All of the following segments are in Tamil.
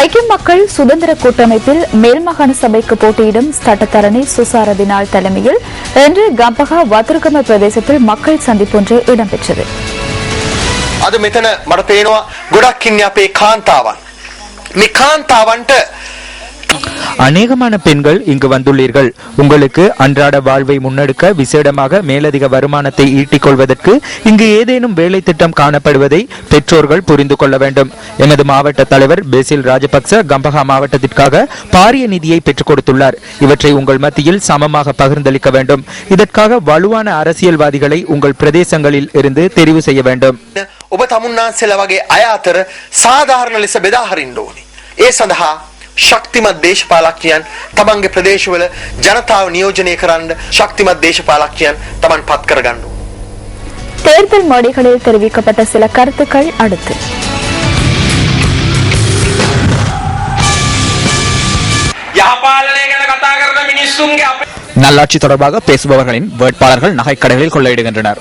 ஐக்கிய மக்கள் சுதந்திர கூட்டமைப்பில் மேல்மாகாண சபைக்கு போட்டியிடும் சட்டத்தரணி சுசாரதினால் தலைமையில் இன்று கம்பகா வத்திருக்கம பிரதேசத்தில் மக்கள் சந்திப்பொன்று இடம்பெற்றது අද මෙතන මට පේනවා ගොඩක් ඉන්නේ අපේ කාන්තාවන්. මේ කාන්තාවන්ට அநேகமான பெண்கள் இங்கு வந்துள்ளீர்கள் உங்களுக்கு அன்றாட வாழ்வை முன்னெடுக்க விசேடமாக மேலதிக வருமானத்தை ஈட்டிக் கொள்வதற்கு இங்கு ஏதேனும் வேலை திட்டம் காணப்படுவதை பெற்றோர்கள் புரிந்து கொள்ள வேண்டும் எமது மாவட்ட தலைவர் பேசில் ராஜபக்ச கம்பஹா மாவட்டத்திற்காக பாரிய நிதியை பெற்றுக் கொடுத்துள்ளார் இவற்றை உங்கள் மத்தியில் சமமாக பகிர்ந்தளிக்க வேண்டும் இதற்காக வலுவான அரசியல்வாதிகளை உங்கள் பிரதேசங்களில் இருந்து தெரிவு செய்ய வேண்டும் ඔබ තමුන්නාන්සෙලා වගේ අය අතර සාධාරණ ලෙස බෙදා හරින්න ඕනි. ඒ සඳහා ශක්තිමත් දේශපාලඥයන් තමන්ගේ ප්‍රදේශවල ජනතාව නියෝජනය කරන්න ශක්තිමත් දේශපාලඥයන් තමන් පත් කරගන්න ඕනේ. தேர்தல் மேடைகளில் தெரிவிக்கப்பட்ட சில கருத்துக்கள் அடுத்து යහපාලනය ගැන කතා කරන මිනිස්සුන්ගේ අපේ நல்லாட்சி தொடர்பாக பேசுபவர்களின் வேட்பாளர்கள் நகைக்கடைகளில் கொள்ளையிடுகின்றனர்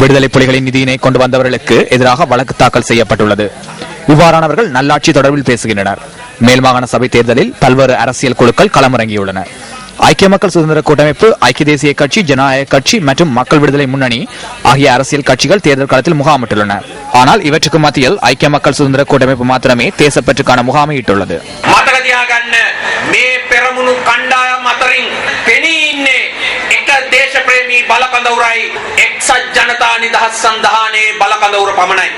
விடுதலை புலிகளின் நிதியினை கொண்டு வந்தவர்களுக்கு எதிராக வழக்கு தாக்கல் செய்யப்பட்டுள்ளது இவ்வாறானவர்கள் நல்லாட்சி தொடர்பில் பேசுகின்றனர் மேல் மாகாண சபை தேர்தலில் பல்வேறு அரசியல் குழுக்கள் களமிறங்கியுள்ளன ஐக்கிய மக்கள் சுதந்திர கூட்டமைப்பு ஐக்கிய தேசிய கட்சி ஜனநாயக கட்சி மற்றும் மக்கள் விடுதலை முன்னணி ஆகிய அரசியல் கட்சிகள் தேர்தல் களத்தில் முகாமிட்டுள்ளன ஆனால் இவற்றுக்கு மத்தியில் ஐக்கிய மக்கள் சுதந்திர கூட்டமைப்பு மாத்திரமே தேசப்பற்றுக்கான முகாமையிட்டுள்ளது මතක තියාගන්න මේ පෙරමුණු කණ්ඩායම් අතරින් පෙනී ඉන්නේ එක දේශප්‍රේමී බලකඳවුරයි එක්සත් ජනතා නිදහස් සන්ධානයේ බලකඳවුර පමණයි.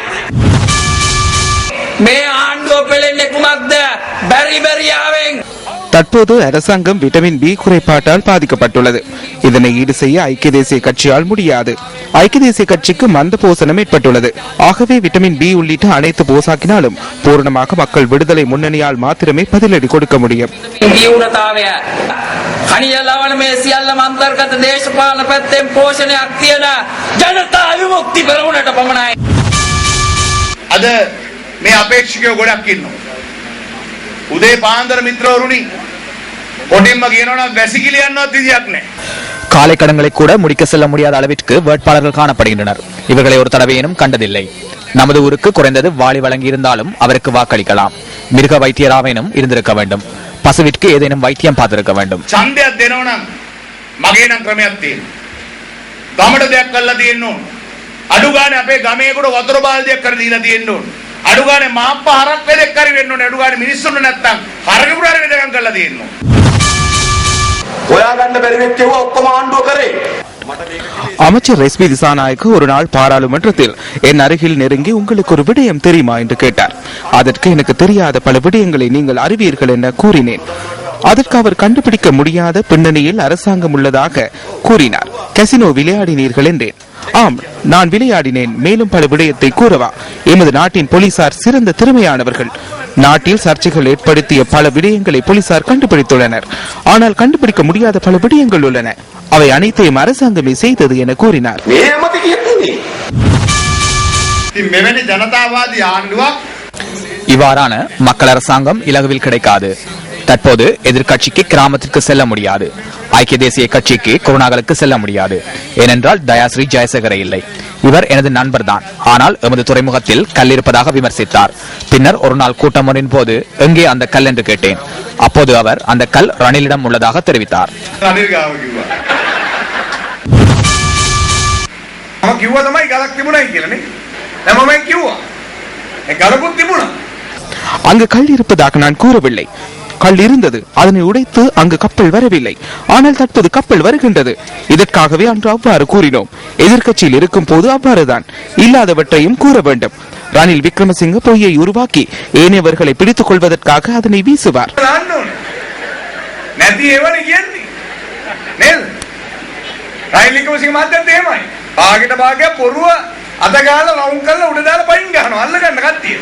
தற்போது அரசாங்கம் விட்டமின் பி குறைபாட்டால் பாதிக்கப்பட்டுள்ளது இதனை ஈடு செய்ய ஐக்கிய தேசிய கட்சியால் முடியாது ஐக்கிய தேசிய கட்சிக்கு மந்த போசனம் ஏற்பட்டுள்ளது ஆகவே விட்டமின் பி உள்ளிட்ட அனைத்து போசாக்கினாலும் பூரணமாக மக்கள் விடுதலை முன்னணியால் மாத்திரமே பதிலடி கொடுக்க முடியும் දියුණතාවය කනිය ලවන මේ සියල්ලම අන්තර්ගත දේශපාලන පැත්තෙන් පෝෂණයක් තියෙන ජනතා විමුක්ති පෙරමුණට පමණයි අද මේ අපේක්ෂකයෝ ගොඩක් ඉන්නවා. උදේ පාන්දර මිත්‍රවරුනි කොටින්ම කියනවනම් වැසිකිලියන්නවත් විදියක් නැහැ. காலை கடன்களை கூட முடிக்க செல்ல முடியாத அளவிற்கு வேட்பாளர்கள் காணப்படுகின்றனர் இவர்களை ஒரு தடவையினும் கண்டதில்லை நமது ஊருக்கு குறைந்தது வாளி வழங்கியிருந்தாலும் அவருக்கு வாக்களிக்கலாம் மிருக வைத்தியராவேனும் இருந்திருக்க வேண்டும் பசுவிற்கு ஏதேனும் வைத்தியம் பார்த்திருக்க வேண்டும் ඡන්දයක් දෙනවනම් මගේ නම් ක්‍රමයක් තියෙනවා. ගමට දෙයක් කරලා තියෙන්න ඕන. අඩු ගානේ අපේ ගමේකට වතුර බාල්දියක් කර දීලා තියෙන්න ඕන. අඩු ගානේ මාප්ප හරක් වෙලෙක් කරි වෙන්න ඕනේ. අඩු ගානේ මිනිස්සුන්ට නැත්තම් හරකපුරාරි වෙදකම් කරලා තියෙන්න ඕන. හොයාගන්න බැරි වෙච්ච ඒවා ඔක්කොම ආණ්ඩුව කරේ. அமைச்சர் ரெஸ்மி திசாநாயக்கு ஒரு நாள் பாராளுமன்றத்தில் என் அருகில் நெருங்கி உங்களுக்கு ஒரு விடயம் தெரியுமா என்று கேட்டார் அதற்கு எனக்கு தெரியாத பல விடயங்களை நீங்கள் அறிவீர்கள் என கூறினேன் அதற்கு அவர் கண்டுபிடிக்க முடியாத பின்னணியில் அரசாங்கம் உள்ளதாக கூறினார் கசினோ விளையாடினீர்கள் என்றேன் ஆம் நான் விளையாடினேன். மேலும் பல விடயத்தை கூறவா? எமது நாட்டின் போலீசார் சிறந்த திறமையானவர்கள். நாட்டில் சர்ச்சைகள் ஏற்படுத்திய பல விடயங்களை போலீசார் கண்டுபிடித்துள்ளனர். ஆனால் கண்டுபிடிக்க முடியாத பல விடயங்கள் உள்ளன. அவை அனைத்தையும் அரசாங்கமே செய்தது என கூறினார். இவ்வாறான மக்கள் அரசாங்கம் இலகுவில் கிடைக்காது. தற்போது எதிர்கட்சிக்கு கிராமத்திற்கு செல்ல முடியாது. ஐக்கிய தேசிய கட்சிக்கு குருநாகலுக்கு செல்ல முடியாது. ஏனென்றால் தயாஸ்ரீ ஜெயசேகர இல்லை. இவர் எனது நண்பர் தான். ஆனால் எமது துறைமுகத்தில் கல் இருப்பதாக விமர்சித்தார். பின்னர் ஒரு நாள் கூட்டம் போது எங்கே அந்த கல் என்று கேட்டேன். அப்போது அவர் அந்த கல் ரணிலிடம் உள்ளதாக தெரிவித்தார். அங்கு கல் இருப்பதாக நான் கூறவில்லை. கல் இருந்தது அதனை உடைத்து அங்கு கப்பல் வரவில்லை ஆனால் தற்போது கப்பல் வருகின்றது இதற்காகவே அன்று அவ்வாறு கூறினோம் எதிர்க்கட்சியில் இருக்கும் போது அவ்வாறுதான் இல்லாதவற்றையும் கூற வேண்டும் ரணில் விக்ரமசிங்க பொய்யை உருவாக்கி ஏனையவர்களை பிடித்துக் கொள்வதற்காக அதனை வீசுவார் දාන්න ඕනේ. නැති ඒවනේ කියන්නේ. නේද? රයිලිකම සිංහ මහත්තයත් එහෙමයි. භාගයට භාගයක් පොරුව අත ගාලා වවුන් කරලා උඩ දාලා පයින් ගහනවා. අල්ල ගන්න කට්ටිය.